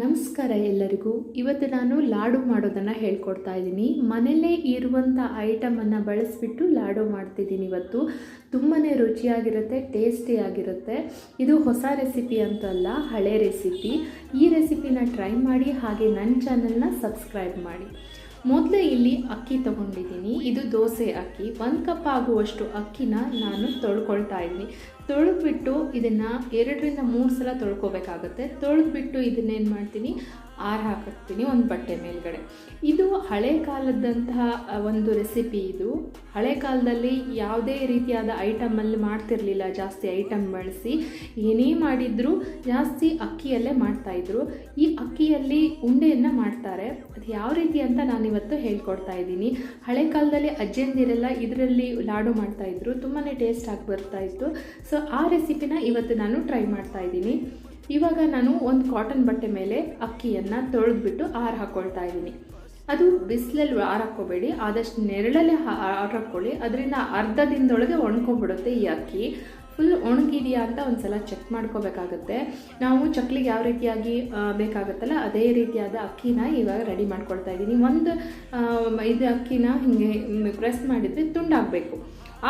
ನಮಸ್ಕಾರ ಎಲ್ಲರಿಗೂ. ಇವತ್ತು ನಾನು ಲಾಡು ಮಾಡೋದನ್ನು ಹೇಳ್ಕೊಡ್ತಾ ಇದ್ದೀನಿ. ಮನೆಯಲ್ಲೇ ಇರುವಂಥ ಐಟಮನ್ನು ಬಳಸಿಬಿಟ್ಟು ಲಾಡು ಮಾಡ್ತಿದ್ದೀನಿ ಇವತ್ತು. ತುಂಬಾ ರುಚಿಯಾಗಿರುತ್ತೆ ಟೇಸ್ಟಿಯಾಗಿರುತ್ತೆ ಇದು ಹೊಸ ರೆಸಿಪಿ ಅಂತಲ್ಲ, ಹಳೆ ರೆಸಿಪಿ ಈ ರೆಸಿಪಿನ ಟ್ರೈ ಮಾಡಿ, ಹಾಗೆ ನನ್ನ ಚಾನಲ್ನ ಸಬ್ಸ್ಕ್ರೈಬ್ ಮಾಡಿ. ಮೊದಲು ಇಲ್ಲಿ ಅಕ್ಕಿ ತೊಗೊಂಡಿದ್ದೀನಿ. ಇದು ದೋಸೆ ಅಕ್ಕಿ. ಒಂದು ಕಪ್ ಆಗುವಷ್ಟು ಅಕ್ಕಿನ ನಾನು ತೊಳ್ಕೊಳ್ತಾ ಇದ್ದೀನಿ. ತೊಳೆದ್ಬಿಟ್ಟು ಇದನ್ನು ಎರಡರಿಂದ ಮೂರು ಸಲ ತೊಳ್ಕೊಬೇಕಾಗುತ್ತೆ. ತೊಳೆದ್ಬಿಟ್ಟು ಇದನ್ನೇನು ಮಾಡ್ತೀನಿ? ಆರು ಹಾಕಿಸ್ತೀನಿ ಒಂದು ಬಟ್ಟೆ ಮೇಲ್ಗಡೆ. ಇದು ಹಳೆ ಕಾಲದಂತಹ ಒಂದು ರೆಸಿಪಿ ಇದು. ಹಳೆ ಕಾಲದಲ್ಲಿ ಯಾವುದೇ ರೀತಿಯಾದ ಐಟಮಲ್ಲಿ ಮಾಡ್ತಿರಲಿಲ್ಲ. ಜಾಸ್ತಿ ಐಟಮ್ ಬಳಸಿ ಏನೇ ಮಾಡಿದರೂ ಜಾಸ್ತಿ ಅಕ್ಕಿಯಲ್ಲೇ ಮಾಡ್ತಾಯಿದ್ರು ಈ ಅಕ್ಕಿಯಲ್ಲಿ ಉಂಡೆಯನ್ನು ಮಾಡ್ತಾರೆ. ಅದು ಯಾವ ರೀತಿ ಅಂತ ನಾನಿವತ್ತು ಹೇಳ್ಕೊಡ್ತಾ ಇದ್ದೀನಿ. ಹಳೆ ಕಾಲದಲ್ಲಿ ಅಜ್ಜಂದಿರೆಲ್ಲ ಇದರಲ್ಲಿ ಲಾಡು ಮಾಡ್ತಾಯಿದ್ರು ತುಂಬಾ ಟೇಸ್ಟ್ ಆಗಿ ಬರ್ತಾಯಿತ್ತು ಸೊ ಆ ರೆಸಿಪಿನ ಇವತ್ತು ನಾನು ಟ್ರೈ ಮಾಡ್ತಾ ಇದ್ದೀನಿ. ಇವಾಗ ನಾನು ಒಂದು ಕಾಟನ್ ಬಟ್ಟೆ ಮೇಲೆ ಅಕ್ಕಿಯನ್ನು ತೊಳೆದ್ಬಿಟ್ಟು ಆರು ಹಾಕ್ಕೊಳ್ತಾ ಇದ್ದೀನಿ. ಅದು ಬಿಸಿಲಲ್ಲಿ ಆರು ಹಾಕ್ಕೋಬೇಡಿ ಆದಷ್ಟು ನೆರಳಲ್ಲೇ ಆರು ಹಾಕ್ಕೊಳ್ಳಿ ಅದರಿಂದ ಅರ್ಧ ದಿನದೊಳಗೆ ಒಣ್ಕೊಂಡ್ಬಿಡುತ್ತೆ ಈ ಅಕ್ಕಿ. ಫುಲ್ ಒಣಗಿದೆಯಾ ಅಂತ ಒಂದು ಸಲ ಚೆಕ್ ಮಾಡ್ಕೋಬೇಕಾಗುತ್ತೆ. ನಾವು ಚಕ್ಲಿಗೆ ಯಾವ ರೀತಿಯಾಗಿ ಬೇಕಾಗುತ್ತಲ್ಲ, ಅದೇ ರೀತಿಯಾದ ಅಕ್ಕಿನ ಇವಾಗ ರೆಡಿ ಮಾಡ್ಕೊಳ್ತಾ ಇದ್ದೀನಿ. ಒಂದು ಇದು ಅಕ್ಕಿನ ಹಿಂಗೆ ಪ್ರೆಸ್ ಮಾಡಿದರೆ ತುಂಡಾಗಬೇಕು.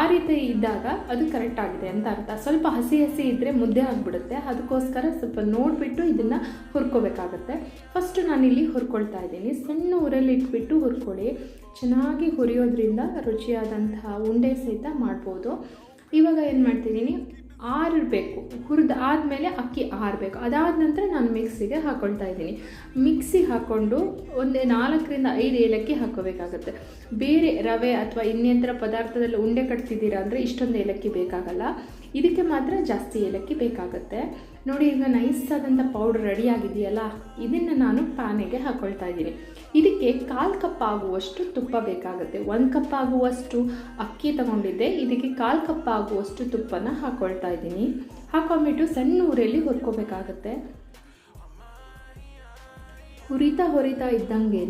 ಆ ರೀತಿ ಇದ್ದಾಗ ಅದು ಕರೆಕ್ಟ್ ಆಗಿದೆ ಅಂತ ಅರ್ಥ. ಸ್ವಲ್ಪ ಹಸಿ ಹಸಿ ಇದ್ದರೆ ಮುದ್ದೆ ಆಗಿಬಿಡುತ್ತೆ. ಅದಕ್ಕೋಸ್ಕರ ಸ್ವಲ್ಪ ನೋಡಿಬಿಟ್ಟು ಇದನ್ನು ಹುರ್ಕೋಬೇಕಾಗತ್ತೆ. ಫಸ್ಟು ನಾನಿಲ್ಲಿ ಹುರ್ಕೊಳ್ತಾ ಇದ್ದೀನಿ. ಸಣ್ಣ ಊರಲ್ಲಿ ಇಟ್ಬಿಟ್ಟು ಹುರ್ಕೊಳ್ಳಿ. ಚೆನ್ನಾಗಿ ಹುರಿಯೋದ್ರಿಂದ ರುಚಿಯಾದಂತಹ ಉಂಡೆ ಸಹಿತ ಮಾಡ್ಬೋದು. ಇವಾಗ ಏನು ಮಾಡ್ತಿದ್ದೀನಿ? ಆರಿರಬೇಕು ಹುರಿದು ಆದಮೇಲೆ ಅಕ್ಕಿ ಆರಬೇಕು ಅದಾದ ನಂತರ ನಾನು ಮಿಕ್ಸಿಗೆ ಹಾಕ್ಕೊಳ್ತಾ ಇದ್ದೀನಿ. ಮಿಕ್ಸಿಗೆ ಹಾಕ್ಕೊಂಡು ಒಂದು ನಾಲ್ಕರಿಂದ ಐದು ಏಲಕ್ಕಿ ಹಾಕೋಬೇಕಾಗುತ್ತೆ ಬೇರೆ ರವೆ ಅಥವಾ ಇನ್ನಿತರ ಪದಾರ್ಥದಲ್ಲಿ ಉಂಡೆ ಕಟ್ತಿದ್ದೀರಾ ಅಂದರೆ ಇಷ್ಟೊಂದು ಏಲಕ್ಕಿ ಬೇಕಾಗಲ್ಲ. ಇದಕ್ಕೆ ಮಾತ್ರ ಜಾಸ್ತಿ ಏಲಕ್ಕಿ ಬೇಕಾಗುತ್ತೆ. ನೋಡಿ, ಈಗ ನೈಸ್ ಆದಂಥ ಪೌಡ್ರ್ ರೆಡಿ ಆಗಿದೆಯಲ್ಲ, ಇದನ್ನು ನಾನು ಪ್ಯಾನಿಗೆ ಹಾಕ್ಕೊಳ್ತಾ ಇದ್ದೀನಿ. ಇದಕ್ಕೆ ಕಾಲು ಕಪ್ ಆಗುವಷ್ಟು ತುಪ್ಪ ಬೇಕಾಗುತ್ತೆ. ಒಂದು ಕಪ್ ಆಗುವಷ್ಟು ಅಕ್ಕಿ ತಗೊಂಡಿದ್ದೆ. ಇದಕ್ಕೆ ಕಾಲು ಕಪ್ ಆಗುವಷ್ಟು ತುಪ್ಪನ ಹಾಕ್ಕೊಳ್ತಾ ಇದ್ದೀನಿ. ಹಾಕೊಂಬಿಟ್ಟು ಸಣ್ಣ ಊರಲ್ಲಿ ಹುರ್ಕೋಬೇಕಾಗತ್ತೆ. ಹುರಿತಾ ಹೊರಿತಾ ಇದ್ದಂಗೆ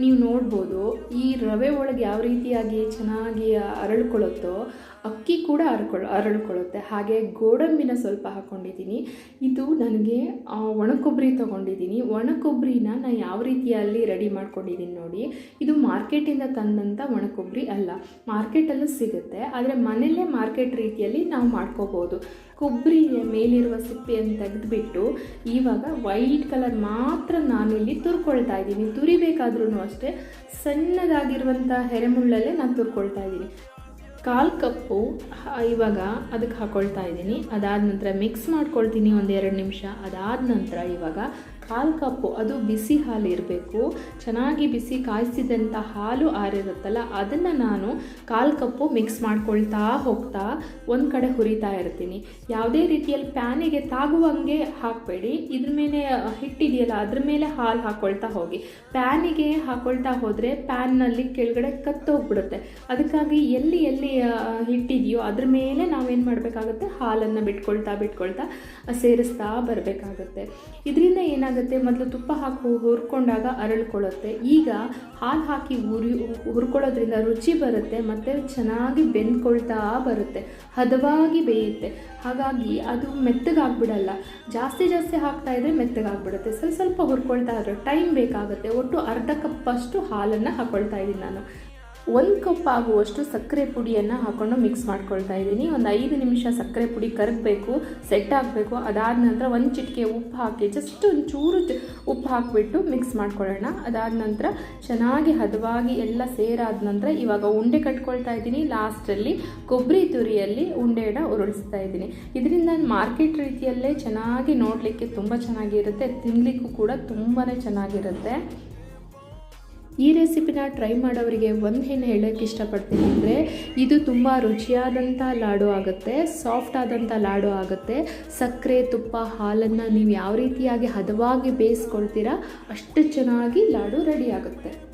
ನೀವು ನೋಡ್ಬೋದು ಈ ರವೆ ಒಳಗೆ ಯಾವ ರೀತಿಯಾಗಿ ಚೆನ್ನಾಗಿ ಅರಳ್ಕೊಳ್ಳುತ್ತೋ ಅಕ್ಕಿ ಕೂಡ ಅರಳ್ಕೊಳ್ಳೋ, ಅರಳ್ಕೊಳ್ಳುತ್ತೆ. ಹಾಗೆ ಗೋಡಂಬಿನ ಸ್ವಲ್ಪ ಹಾಕ್ಕೊಂಡಿದ್ದೀನಿ ಇದು ನನಗೆ ಒಣಕೊಬ್ಬರಿ ತೊಗೊಂಡಿದ್ದೀನಿ. ಒಣಕೊಬ್ಬರಿನ ನಾನು ಯಾವ ರೀತಿಯಲ್ಲಿ ರೆಡಿ ಮಾಡ್ಕೊಂಡಿದ್ದೀನಿ ನೋಡಿ. ಇದು ಮಾರ್ಕೆಟಿಂದ ತಂದಂಥ ಒಣಕೊಬ್ಬರಿ ಅಲ್ಲ. ಮಾರ್ಕೆಟಲ್ಲೂ ಸಿಗುತ್ತೆ. ಆದರೆ ಮನೆಯಲ್ಲೇ ಮಾರ್ಕೆಟ್ ರೀತಿಯಲ್ಲಿ ನಾವು ಮಾಡ್ಕೋಬೋದು. ಕೊಬ್ಬರಿ ಮೇಲಿರುವ ಸಿಪ್ಪೆಯನ್ನು ತೆಗೆದುಬಿಟ್ಟು ಇವಾಗ ವೈಟ್ ಕಲರ್ ಮಾತ್ರ ನಾನು ಇಲ್ಲಿ ತುರ್ಕೊಳ್ತಾ ಇದ್ದೀನಿ. ತುರಿಬೇಕಾದ್ರೂ ಅಷ್ಟೇ ಸಣ್ಣದಾಗಿರುವಂಥ ಹೆರೆಮುಳ್ಳಲ್ಲೇ ನಾನು ತುರ್ಕೊಳ್ತಾ ಇದ್ದೀನಿ. ಕಾಲು ಕಪ್ಪು ಇವಾಗ ಅದಕ್ಕೆ ಹಾಕ್ಕೊಳ್ತಾ ಇದ್ದೀನಿ. ಅದಾದ ನಂತರ ಮಿಕ್ಸ್ ಮಾಡ್ಕೊಳ್ತೀನಿ ಒಂದು ಎರಡು ನಿಮಿಷ. ಅದಾದ ನಂತರ ಇವಾಗ ಕಾಲು ಕಪ್ಪು, ಅದು ಬಿಸಿ ಹಾಲು ಇರಬೇಕು. ಚೆನ್ನಾಗಿ ಬಿಸಿ ಕಾಯಿಸಿದಂಥ ಹಾಲು ಆರಿರುತ್ತಲ್ಲ, ಅದನ್ನು ನಾನು ಕಾಲು ಕಪ್ಪು ಮಿಕ್ಸ್ ಮಾಡ್ಕೊಳ್ತಾ ಹೋಗ್ತಾ ಒಂದು ಕಡೆ ಹುರಿತಾ ಇರ್ತೀನಿ. ಯಾವುದೇ ರೀತಿಯಲ್ಲಿ ಪ್ಯಾನಿಗೆ ತಾಗುವಂಗೆ ಹಾಕಬೇಡಿ. ಇದ್ರ ಮೇಲೆ ಹಿಟ್ಟಿದೆಯಲ್ಲ, ಅದ್ರ ಮೇಲೆ ಹಾಲು ಹಾಕ್ಕೊಳ್ತಾ ಹೋಗಿ. ಪ್ಯಾನಿಗೆ ಹಾಕ್ಕೊಳ್ತಾ ಹೋದರೆ ಪ್ಯಾನ್ನಲ್ಲಿ ಕೆಳಗಡೆ ಕತ್ತೋಗ್ಬಿಡುತ್ತೆ. ಅದಕ್ಕಾಗಿ ಎಲ್ಲಿ ಎಲ್ಲಿ ಹಿಟ್ಟಿದೆಯೋ ಅದ್ರ ಮೇಲೆ ನಾವೇನು ಮಾಡಬೇಕಾಗುತ್ತೆ? ಹಾಲನ್ನು ಬಿಟ್ಕೊಳ್ತಾ ಬಿಟ್ಕೊಳ್ತಾ ಸೇರಿಸ್ತಾ ಬರಬೇಕಾಗುತ್ತೆ. ಇದರಿಂದ ಏನಾಗುತ್ತೆ? ಮೊದಲು ತುಪ್ಪ ಹಾಕಿ ಹುರ್ಕೊಂಡಾಗ ಅರಳ್ಕೊಳ್ಳುತ್ತೆ. ಈಗ ಹಾಲು ಹಾಕಿ ಉರಿ ಹುರ್ಕೊಳ್ಳೋದ್ರಿಂದ ರುಚಿ ಬರುತ್ತೆ, ಮತ್ತು ಚೆನ್ನಾಗಿ ಬೆಂದ್ಕೊಳ್ತಾ ಬರುತ್ತೆ, ಹದವಾಗಿ ಬೇಯುತ್ತೆ. ಹಾಗಾಗಿ ಅದು ಮೆತ್ತಗಾಗ್ಬಿಡಲ್ಲ. ಜಾಸ್ತಿ ಜಾಸ್ತಿ ಹಾಕ್ತಾ ಇದ್ದರೆ ಮೆತ್ತಗಾಗ್ಬಿಡುತ್ತೆ. ಸ್ವಲ್ಪ ಸ್ವಲ್ಪ ಹುರ್ಕೊಳ್ತಾ ಇದ್ರೆ ಟೈಮ್ ಬೇಕಾಗುತ್ತೆ. ಒಟ್ಟು ಅರ್ಧ ಕಪ್ಪಷ್ಟು ಹಾಲನ್ನು ಹಾಕ್ಕೊಳ್ತಾ ಇದ್ದೀನಿ ನಾನು. ಒಂದು ಕಪ್ ಆಗುವಷ್ಟು ಸಕ್ಕರೆ ಪುಡಿಯನ್ನು ಹಾಕ್ಕೊಂಡು ಮಿಕ್ಸ್ ಮಾಡ್ಕೊಳ್ತಾ ಇದ್ದೀನಿ. ಒಂದು ಐದು ನಿಮಿಷ ಸಕ್ಕರೆ ಪುಡಿ ಕರಗಬೇಕು ಸೆಟ್ ಆಗಬೇಕು. ಅದಾದ ನಂತರ ಒಂದು ಚಿಟಿಕೆ ಉಪ್ಪು ಹಾಕಿ ಜಸ್ಟ್ ಒಂದು ಚೂರು ಉಪ್ಪು ಹಾಕಿಬಿಟ್ಟು ಮಿಕ್ಸ್ ಮಾಡ್ಕೊಳ್ಳೋಣ. ಅದಾದ ನಂತರ ಚೆನ್ನಾಗಿ ಹದವಾಗಿ ಎಲ್ಲ ಸೇರಾದ ನಂತರ ಇವಾಗ ಉಂಡೆ ಕಟ್ಕೊಳ್ತಾ ಇದ್ದೀನಿ. ಲಾಸ್ಟಲ್ಲಿ ಕೊಬ್ಬರಿ ತುರಿಯಲ್ಲಿ ಉಂಡೆಯನ್ನು ಉರುಳಿಸ್ತಾ ಇದ್ದೀನಿ. ಇದರಿಂದ ಮಾರ್ಕೆಟ್ ರೀತಿಯಲ್ಲೇ ಚೆನ್ನಾಗಿ ನೋಡಲಿಕ್ಕೆ ತುಂಬ ಚೆನ್ನಾಗಿರುತ್ತೆ. ತಿನ್ನಲಿಕ್ಕೂ ಕೂಡ ತುಂಬಾ ಚೆನ್ನಾಗಿರುತ್ತೆ. ಈ ರೆಸಿಪಿನ ಟ್ರೈ ಮಾಡೋರಿಗೆ ಒಂದು ಏನು ಹೇಳೋಕ್ಕೆ ಇಷ್ಟಪಡ್ತೀನಿ ಅಂದರೆ ಇದು ತುಂಬ ರುಚಿಯಾದಂಥ ಲಾಡು ಆಗುತ್ತೆ ಸಾಫ್ಟ್ ಆದಂಥ ಲಾಡು ಆಗುತ್ತೆ. ಸಕ್ಕರೆ, ತುಪ್ಪ, ಹಾಲನ್ನು ನೀವು ಯಾವ ರೀತಿಯಾಗಿ ಹದವಾಗಿ ಬೇಯಿಸ್ಕೊಳ್ತೀರಾ ಅಷ್ಟು ಚೆನ್ನಾಗಿ ಲಾಡು ರೆಡಿ ಆಗುತ್ತೆ.